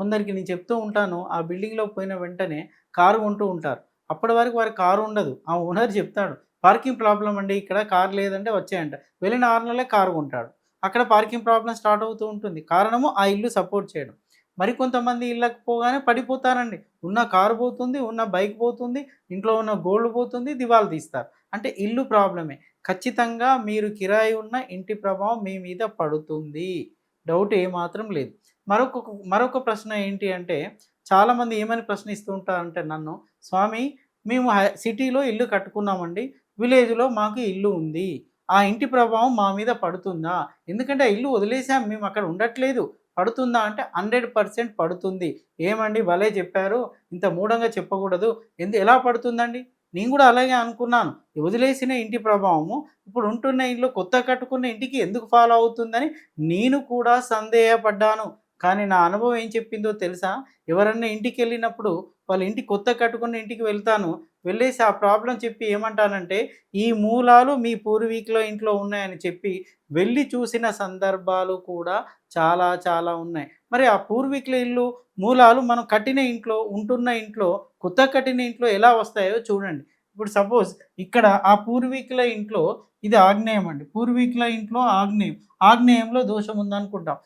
కొందరికి నేను చెప్తూ ఉంటాను ఆ బిల్డింగ్లో పోయిన వెంటనే కారు కొంటూ ఉంటారు. అప్పటి వరకు వారి కారు ఉండదు. ఆ ఓనర్ చెప్తాడు పార్కింగ్ ప్రాబ్లం అండి ఇక్కడ కారు లేదంటే వచ్చాయంట. వెళ్ళిన ఆరు నెలలే కారు కొంటాడు. అక్కడ పార్కింగ్ ప్రాబ్లం స్టార్ట్ అవుతూ ఉంటుంది. కారణము ఆ ఇల్లు సపోర్ట్ చేయడం. మరి కొంతమంది పోగానే పడిపోతారండి. ఉన్న కారు పోతుంది ఉన్న బైక్ పోతుంది ఇంట్లో ఉన్న గోల్డ్ పోతుంది దివాలు తీస్తారు. అంటే ఇల్లు ప్రాబ్లమే. ఖచ్చితంగా మీరు కిరాయి ఉన్న ఇంటి ప్రభావం మీ మీద పడుతుంది. డౌట్ ఏమాత్రం లేదు. మరొక మరొక ప్రశ్న ఏంటి అంటే చాలామంది ఏమని ప్రశ్నిస్తూ ఉంటారంటే నన్ను స్వామి మేము సిటీలో ఇల్లు కట్టుకున్నామండి. విలేజ్లో మాకు ఇల్లు ఉంది. ఆ ఇంటి ప్రభావం మా మీద పడుతుందా? ఎందుకంటే ఆ ఇల్లు వదిలేసాం. మేము అక్కడ ఉండట్లేదు. పడుతుందా? అంటే హండ్రెడ్ పర్సెంట్ పడుతుంది. ఏమండి? భలే చెప్పారు. ఇంత మూఢంగా చెప్పకూడదు. ఎందు ఎలా పడుతుందండి? నేను కూడా అలాగే అనుకున్నాను. వదిలేసిన ఇంటి ప్రభావము ఇప్పుడు ఉంటున్న ఇంట్లో కొత్త కట్టుకున్న ఇంటికి ఎందుకు ఫాలో అవుతుందని నేను కూడా సందేహపడ్డాను. కానీ నా అనుభవం ఏం చెప్పిందో తెలుసా? ఎవరన్నా ఇంటికి వెళ్ళినప్పుడు వాళ్ళ ఇంటి కొత్త కట్టుకున్న ఇంటికి వెళ్తాను. వెళ్ళేసి ఆ ప్రాబ్లం చెప్పి ఏమంటానంటే ఈ మూలాలు మీ పూర్వీకుల ఇంట్లో ఉన్నాయని చెప్పి వెళ్ళి చూసిన సందర్భాలు కూడా చాలా చాలా ఉన్నాయి. మరి ఆ పూర్వీకుల ఇల్లు మూలాలు మనం కట్టిన ఇంట్లో ఉంటున్న ఇంట్లో కొత్త కట్టిన ఇంట్లో ఎలా వస్తాయో చూడండి. ఇప్పుడు సపోజ్ ఇక్కడ ఆ పూర్వీకుల ఇంట్లో ఇది ఆగ్నేయం అండి. పూర్వీకుల ఇంట్లో ఆగ్నేయం. ఆగ్నేయంలో దోషం ఉందనుకుంటాం.